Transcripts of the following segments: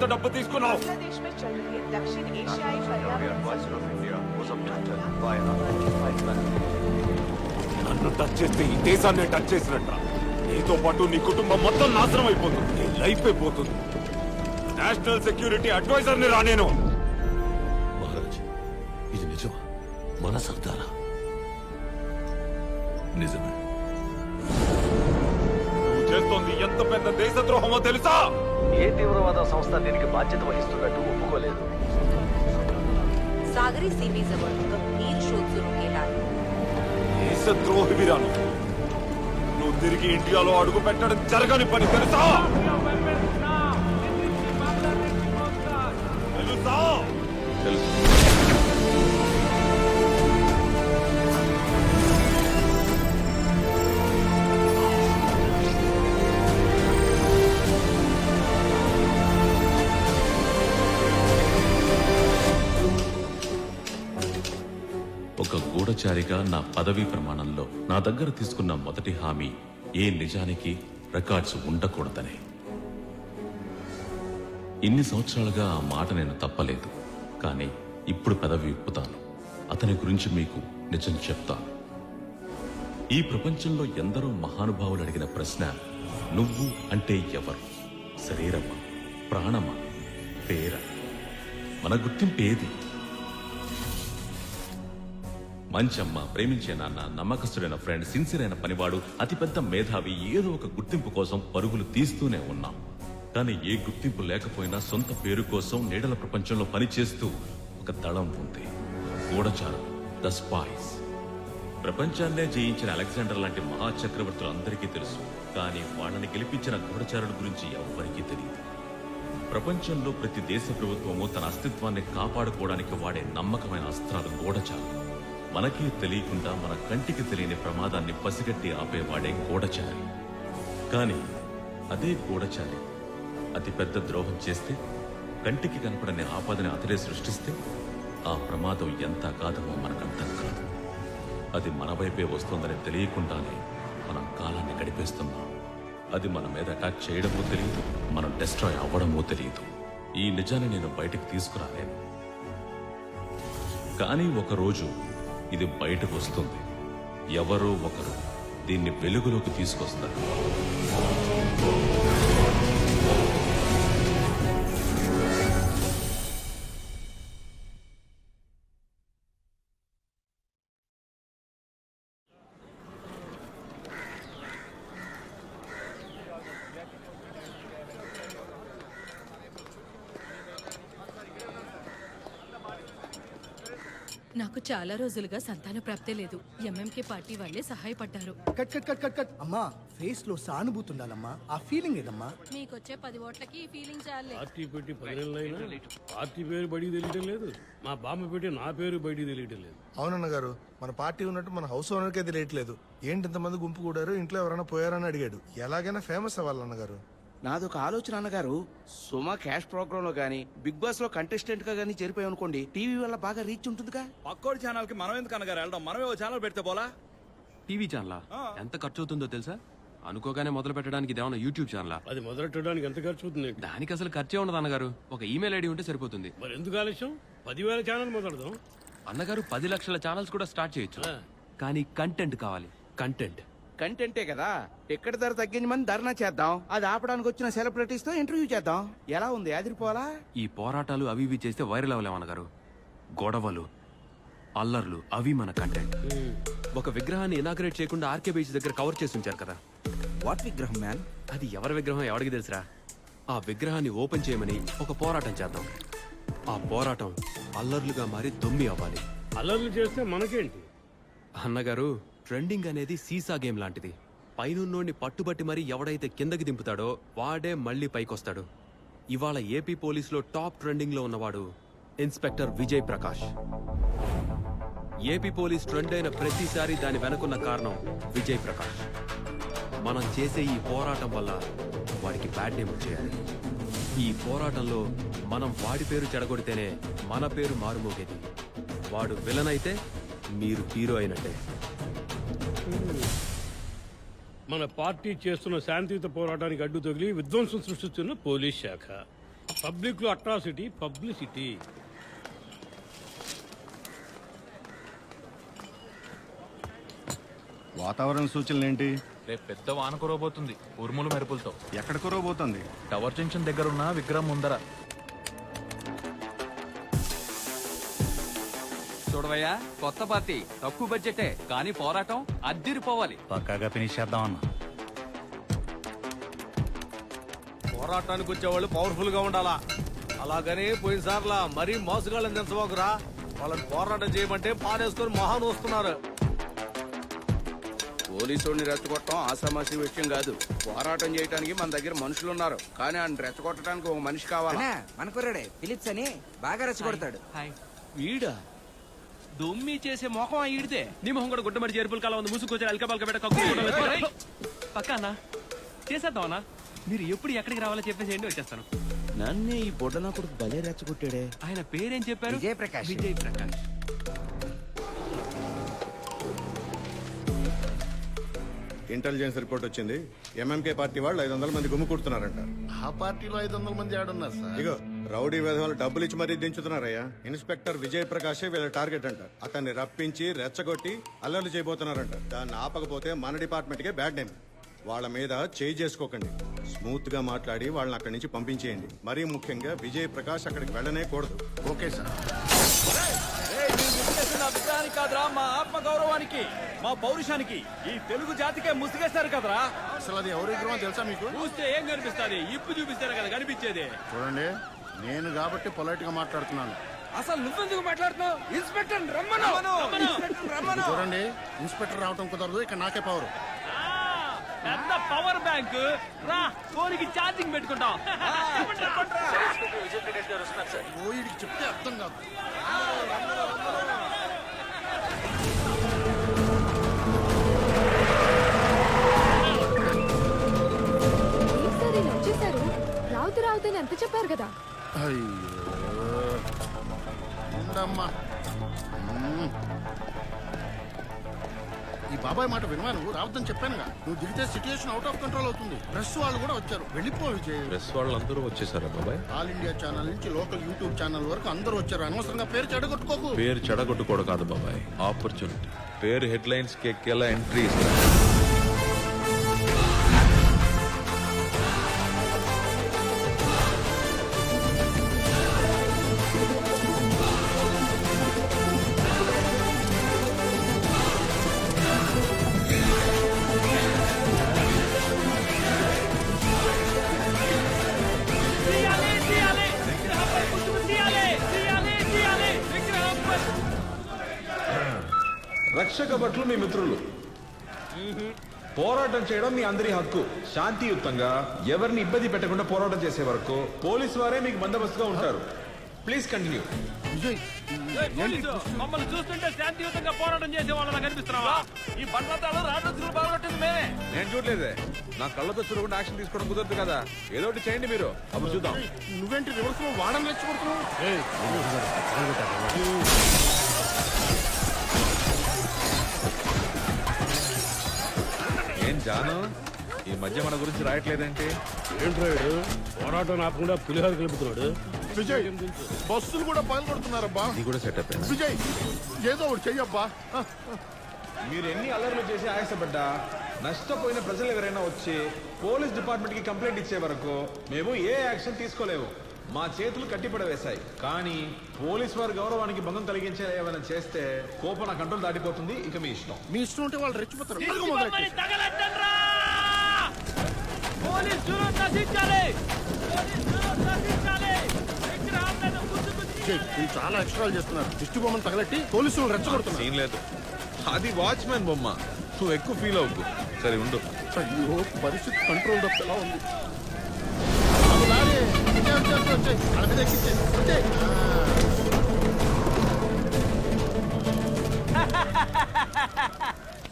ఎంత డబ్బు తీసుకున్నావు? నన్ను టచ్ చేస్తే ఈ దేశాన్ని టచ్ చేసినట్ట నీతో పాటు నీ కుటుంబం మొత్తం నాశనం అయిపోతుంది. నీ లైఫ్ అయిపోతుంది నేషనల్ సెక్యూరిటీ అడ్వైజర్ని రానేను మహారాజ్ ఇది మన సర్దారా? నిజమే. నువ్వు చేస్తోంది ఎంత పెద్ద దేశద్రోహమో తెలుసా? ఏ తీవ్రవాద సంస్థ దీనికి బాధ్యత వహిస్తున్నట్టు ఒప్పుకోలేదు सागरी सीमेजवळ गंभीर शोध सुरू केला आहे దేశద్రోహివిరా నువ్వు నువ్వు తిరిగి ఇండియాలో అడుగు పెట్టడం జరగని పని తెలుసా తెలుసా ఒక గూఢచారిగా నా పదవీ ప్రమాణంలో నా దగ్గర తీసుకున్న మొదటి హామీ ఏ నిజానికి రికార్డ్స్ ఉండకూడదనే. ఇన్ని సంవత్సరాలుగా ఆ మాట నేను తప్పలేదు కానీ ఇప్పుడు పదవి విప్పుతాను. అతని గురించి మీకు నిజం చెప్తాను. ఈ ప్రపంచంలో ఎందరో మహానుభావులు అడిగిన ప్రశ్న నువ్వు అంటే ఎవరు? శరీరమా ప్రాణమా పేర? మన గుర్తింపు ఏది? మంచమ్మ ప్రేమించే నాన్న నమ్మకస్తుడైన ఫ్రెండ్ సిన్సియర్ అయిన పనివాడు అతిపెద్ద మేధావి ఏదో ఒక గుర్తింపు కోసం పరుగులు తీస్తూనే ఉన్నాం. కానీ ఏ గుర్తింపు లేకపోయినా సొంత పేరు కోసం నీడల ప్రపంచంలో పనిచేస్తూ ఒక దళం ఉంది. గూఢచారం. ద స్పాయిస్ ప్రపంచాన్నే జయించిన అలెగ్జాండర్ లాంటి మహా అందరికీ తెలుసు. కానీ వాళ్ళని గెలిపించిన గూఢచారుల గురించి ఎవరికీ తెలియదు ప్రపంచంలో ప్రతి దేశ ప్రభుత్వము తన అస్తిత్వాన్ని కాపాడుకోవడానికి వాడే నమ్మకమైన అస్త్రాలు గూఢచారులు మనకి తెలియకుండా మన కంటికి తెలియని ప్రమాదాన్ని పసిగట్టి ఆపేవాడే గూఢచారి. కానీ అదే గూఢచారి. అతి పెద్ద ద్రోహం చేస్తే కంటికి కనపడని ఆపదని అతడే సృష్టిస్తే ఆ ప్రమాదం ఎంత అగాధమో మనకర్థం కాదు. అది మన వైపే వస్తుందని తెలియకుండానే మనం కాలాన్ని గడిపేస్తున్నాం. అది మన మీద అటాక్ చేయడమో తెలియదు మనం డిస్ట్రాయ్ అవ్వడమో తెలియదు ఈ నిజాన్ని నేను బయటకు తీసుకురాలేను. కానీ ఒకరోజు ఇది బయటకు వస్తుంది. ఎవరో ఒకరు దీన్ని వెలుగులోకి తీసుకొస్తారు. నాకు చాలా రోజులుగా సంతాన ప్రాప్తే లేదు. ఎంఎంకే పార్టీ వాళ్ళే సహాయపడ్డారు. Cut cut cut cut cut. అమ్మా ఫేస్లో సానుభూతి ఉండాలమ్మా ఆ ఫీలింగ్ ఏదమ్మా? మీకొచ్చే పది ఓట్లకి ఈ ఫీలింగ్ చాలే. పార్టీ పెట్టి పది నెలలైనా పార్టీ పేరు బయటికి తెలియటం లేదు. మా బామ్మ పెట్టి నా పేరు బయటికి తెలియటం లేదు. అవునన్న గారు మన పార్టీ ఉన్నట్టు మన హౌస్ ఓనర్కే తెలియట్లేదు. ఏంటి ఇంతమంది గుంపు కూడారు? ఇంట్లో ఎవరైనా పోయారని అడిగాడు. ఎలాగైనా ఫేమస్ అవ్వాలన్న గారు. నాదొక ఆలోచన అన్నగారు. సుమా క్యాష్ ప్రోగ్రామ్లో గానీ బిగ్ బాస్లో కంటెస్టెంట్గా గానీ చేరిపోయాం అనుకోండి టీవీ వల్ల బాగా రీచ్ ఉంటుందిగా? పక్కోడి ఛానల్కి మనం ఎందుకు అనగారు వెళ్ళడం మనమే ఓ ఛానల్ పెడితే పోలా? టీవీ ఛానలా? ఎంత ఖర్చు అవుతుందో తెలుసా? అనుకోగానే మొదలు పెట్టడానికి ఇదేమన్నా యూట్యూబ్ ఛానలా? అది మొదలెట్టడానికి ఎంత ఖర్చు అవుతుంది దానికి అసలు ఖర్చే ఉండదు అన్నగారు. ఒక ఈమెయిల్ ఐడి ఉంటే సరిపోతుంది. మరి ఎందుకు ఆలస్యం? పదివేల ఛానల్ మొదలదాం అన్నగారు పది లక్షల ఛానల్స్ కూడా స్టార్ట్ చేయొచ్చు. కానీ కంటెంట్ కావాలి. కంటెంట్. కంటెంటే కదా. టికెట్ ధర తగ్గించమని ధర్నా చేద్దాం. అది ఆపడానికి వచ్చిన సెలబ్రిటీస్తో ఇంటర్వ్యూ చేద్దాం. ఎలా ఉంది? అదిరిపోవాలా? ఈ పోరాటాలు అవి ఇవి చేస్తే వైరల్ అవ్వలేమన్నగారు గొడవలు అల్లర్లు అవి మన కంటెంట్. ఒక విగ్రహాన్ని ఇనాగ్రేట్ చేయకుండా ఆర్కే బీచ్ దగ్గర కవర్ చేసి ఉంచారు కదా. వాట్ విగ్రహం మ్యాన్? అది ఎవరి విగ్రహం ఎవరికి తెలుసురా? ఆ విగ్రహాన్ని ఓపెన్ చేయమని ఒక పోరాటం చేద్దాం. ఆ పోరాటం అల్లర్లుగా మారి దొమ్మి అవ్వాలి. అల్లర్లు చేస్తే మనకేంటి? అన్నగారు ట్రెండింగ్ అనేది సీసా గేమ్ లాంటిది. పైనున్నోడిని పట్టుబట్టి మరీ ఎవడైతే కిందకి దింపుతాడో వాడే మళ్ళీ పైకొస్తాడు. ఇవాళ ఏపీ పోలీసులో టాప్ ట్రెండింగ్లో ఉన్నవాడు inspector Vijay Prakash. AP police trend అయిన ప్రతిసారి దాని వెనుకున్న కారణం విజయ్ ప్రకాష్. మనం చేసే ఈ పోరాటం వల్ల వాడికి బ్యాడ్ నేమ్ వచ్చేయాలి. ఈ పోరాటంలో మనం వాడి పేరు చెడగొడితేనే మన పేరు మారుమోగేది. వాడు విలన్ అయితే మీరు హీరో అయినట్టే. మన పార్టీ చేస్తున్న శాంతియుత పోరాటానికి అడ్డు తగిలి విధ్వంసం సృష్టిస్తున్న పోలీస్ శాఖ. పబ్లిక్లో అట్రాసిటీ పబ్లిసిటీ. వాతావరణ సూచనలు ఏంటి రేపు పెద్ద వాన కురవబోతుంది ఉరుములు మెరుపులతో. ఎక్కడ కురవబోతోంది? టవర్ జంక్షన్ దగ్గర ఉన్న విగ్రహం ముందర. చూడవయ్యా కొత్త పార్టీ తక్కువ బడ్జెటే కానీ పోరాటం అద్దిరిపోవాలి. పక్కాగా ఫినిష్ చేద్దాం అన్న పోరాటానికి వచ్చేవాళ్ళు పవర్ఫుల్గా ఉండాలా? అలాగని పోయినసార్లా మరీ మోసగాళ్ళని దించబోకురా వాళ్ళని పోరాటం చేయమంటే పాడేసుకొని మొహాన్ వస్తున్నారు పోలీసుడిని రెచ్చగొట్టడం ఆసామాసి విషయం కాదు. పోరాటం చేయడానికి మన దగ్గర మనుషులు ఉన్నారు. కానీ ఆయన రెచ్చగొట్టడానికి ఒక మనిషి కావాలా? మన కుర్రాడే ఫిలిప్స్ అని బాగా రెచ్చగొడతాడు. వీడా? దొమ్మి చేసే మొఖం ఈడితే. నీ మొహం కూడా గుడ్డమడి చేరుపుల కాలం ఉంది. ముసుకొచ్చి అల్క పలక పెట్ట కక్కు పక్క అన్న? చేసేద్దాం అన్న? మీరు ఎప్పుడు ఎక్కడికి రావాలో చెప్పేసి వచ్చేస్తాను. నన్నే ఈ బొడ్డనా కొడుకు భలే రెచ్చగొట్టాడే. ఆయన పేరేం చెప్పారు? విజయ్ ప్రకాష్. విజయ్ ప్రకాష్ ఇంటెలిజెన్స్ రిపోర్ట్ వచ్చింది ఎంఎంకే పార్టీ వాళ్ళు ఐదు వందల మంది గుమ్ము కుడుతున్నారంట. ఆ పార్టీలో ఐదు వందల మంది ఆడున్నారు సార్. ఇగో రౌడీ విధవాలు డబ్బులు ఇచ్చి మరీ దించుతున్నారయ్యా. ఇన్స్పెక్టర్ విజయ్ ప్రకాశే వీళ్ళ టార్గెట్ అంట. అతన్ని రప్పించి రెచ్చగొట్టి అల్లర్లు చేయబోతున్నారంట. దాన్ని ఆపకపోతే మన డిపార్ట్మెంట్ కే బ్యాడ్ నేమ్. వాళ్ళ మీద చేయి చేసుకోకండి. స్మూత్గా మాట్లాడి వాళ్ళని అక్కడి నుంచి పంపించేయండి. మరీ ముఖ్యంగా విజయ్ ప్రకాష్ అక్కడికి వెళ్ళనే కూడదు. Okay sir. అభిప్రాయానికి కాదురా మా ఆత్మ గౌరవానికి మా పౌరుషానికి ఈ తెలుగు జాతికే ముసిగేస్తారు కదరా అసలు అది ఎవరి తెలుసా మీకు? చూస్తే ఏం కనిపిస్తుంది? ఇప్పు చూపిస్తేనే కదా కనిపించేది. చూడండి. నేను కాబట్టి పొలైట్గా మాట్లాడుతున్నాను. అసలు నువ్వెందుకు మాట్లాడుతున్నావు? ఇన్స్పెక్టర్ రమ్మను. చూడండి ఇన్స్పెక్టర్ రావటం కుదరదు ఇక నాకే పవర్. పెద్ద పవర్ బ్యాంక్. రా ఫోన్కి ఛార్జింగ్ పెట్టుకుంటాం. ఓయిడికి చెప్తే అర్థం కాదు. రావుతు రావుతని ఎంత చెప్పారు కదా. ఉండమ్మా మ్మ్. ఈ బాబాయ్ మాట వినవా నువ్వు? రావద్దని చెప్పానుగా. నువ్వు దిగితే సిచ్యుయేషన్ అవుట్ ఆఫ్ కంట్రోల్ అవుతుంది. ప్రెస్ వాళ్ళు కూడా వచ్చారు. వెళ్ళిపో విజయ్. ప్రెస్ వాళ్ళందరూ వచ్చేసారా బాబాయ్? ఆల్ ఇండియా ఛానల్ నుంచి లోకల్ యూట్యూబ్ ఛానల్ వరకు అందరూ వచ్చారు. అనవసరంగా పేరు చెడగొట్టుకోకు. పేరు చెడగొట్టుకోవడం కాదు బాబాయ్. ఆపర్చునిటీ పేరు హెడ్లైన్స్కి ఎక్కేలా ఎంట్రీ రక్షక భట్లు మీ మిత్రులు పోరాటం చేయడం మీ అందరి హక్కు శాంతియుతంగా ఎవరిని ఇబ్బంది పెట్టకుండా పోరాటం చేసే వరకు పోలీసు వారే మీకు బందోబస్తుగా ఉంటారు ప్లీజ్ కంటిన్యూ విజయ్ మమ్మల్ని చూస్తుంటే శాంతియుతంగా పోరాటం చేసే వాళ్ళ కనిపిస్తున్నావా ఈ బండ్లతాడు రాటోత్సవం బాగొట్టింది మేమే నేను చూడలేదే నా కళ్ళతో చూడకుండా యాక్షన్ తీసుకోవడం కుదరదు కదా ఏదో ఒకటి చేయండి మీరు అప్పుడు చూద్దాం నువ్వేంటి రివర్స్లో వాడని జాను ఈ మధ్య మన గురించి రాయట్లేదేంటి? ఏంట్రాడు పోరాటం ఆపకుండా పులిహోర కలుపుతున్నాడు. విజయ్ బస్సులు కూడా పగలగొడుతున్నారబ్బా ఇది కూడా సెటప్ విజయ్ ఏదో ఒకటి చెయ్యబ్బా. మీరు ఎన్ని అల్లర్లు చేసి ఆయాసపడ్డా నష్టపోయిన ప్రజలు ఎవరైనా వచ్చి పోలీస్ డిపార్ట్మెంట్కి కంప్లైంట్ ఇచ్చే వరకు మేము ఏ యాక్షన్ తీసుకోలేము మా చేతులు కట్టిపడవేశాయి. కానీ పోలీస్ వారి గౌరవానికి భంగం కలిగించే ఏమైనా చేస్తే కోపం నా కంట్రోల్ దాటిపోతుంది. ఇక మీ ఇష్టం. మీ ఇష్టం ఉంటే వాళ్ళు రెచ్చిపోతారు అడుగు మొదలెట్టు. పోలీసులు నశించాలి పోలీసులు నశించాలి విగ్రహం మీద గుద్దు గుద్దు విజయ్ వీళ్ళు చాలా ఎక్స్ట్రాలు చేస్తున్నారు. దిష్టి బొమ్మను తగలెట్టి పోలీసులు రెచ్చగొడుతున్నారు. సీన్ లేదు. అది వాచ్మెన్ బొమ్మ. నువ్వు ఎక్కువ ఫీల్ అవ్వకు. సరే ఉండు. అయ్యో పరిస్థితి కంట్రోల్ తప్ప ఎలా ఉంది. వాళ్ళ మీద ఎక్కించేయ్.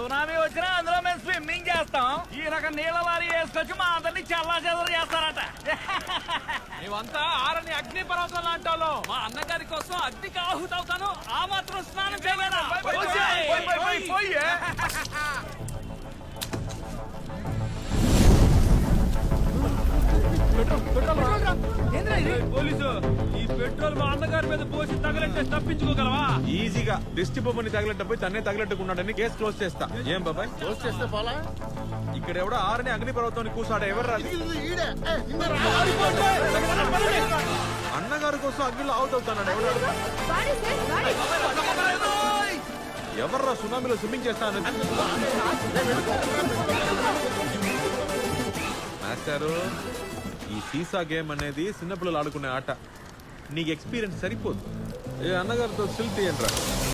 సునామీ వచ్చినా అందులో మేము స్విమ్మింగ్ చేస్తాం ఈ రకం నీళ్ళ లారీ వేసుకొచ్చి మా అందరినీ చల్లా చెదరు చేస్తారట మేమంతా ఆరని అగ్ని పర్వతం లాంటి మా అన్నగారి కోసం అగ్నికి ఆహుతవుతాను ఆ మాత్రం స్నానం చేయలేదా పోలీసు పెట్రోల్ మా అన్నగారి మీద పోసి తగలంటే తప్పించుకోగలవా? ఈజీగా దిష్టి బొమ్మని తగిలేటప్పుడు తన్నే తగిలెట్టుకున్నాడని కేసు క్లోజ్ చేస్తా. ఏం బాబాయ్? క్లోజ్ చేస్తే పోలా? ఇక్కడ ఎవడో ఆరని అగ్ని పర్వతం కూసాడు ఎవరు రాదు అన్నగారి కోసం అగ్నిలో అవుట్ అవుతాడు ఎవర్రా సునామీలో స్విమ్మింగ్ చేస్తాను మాస్టారు ఈ సీసా గేమ్ అనేది చిన్నపిల్లలు ఆడుకునే ఆట. నీకు ఎక్స్పీరియన్స్ సరిపోదు. ఏ అన్నగారితో సిల్ తీయండి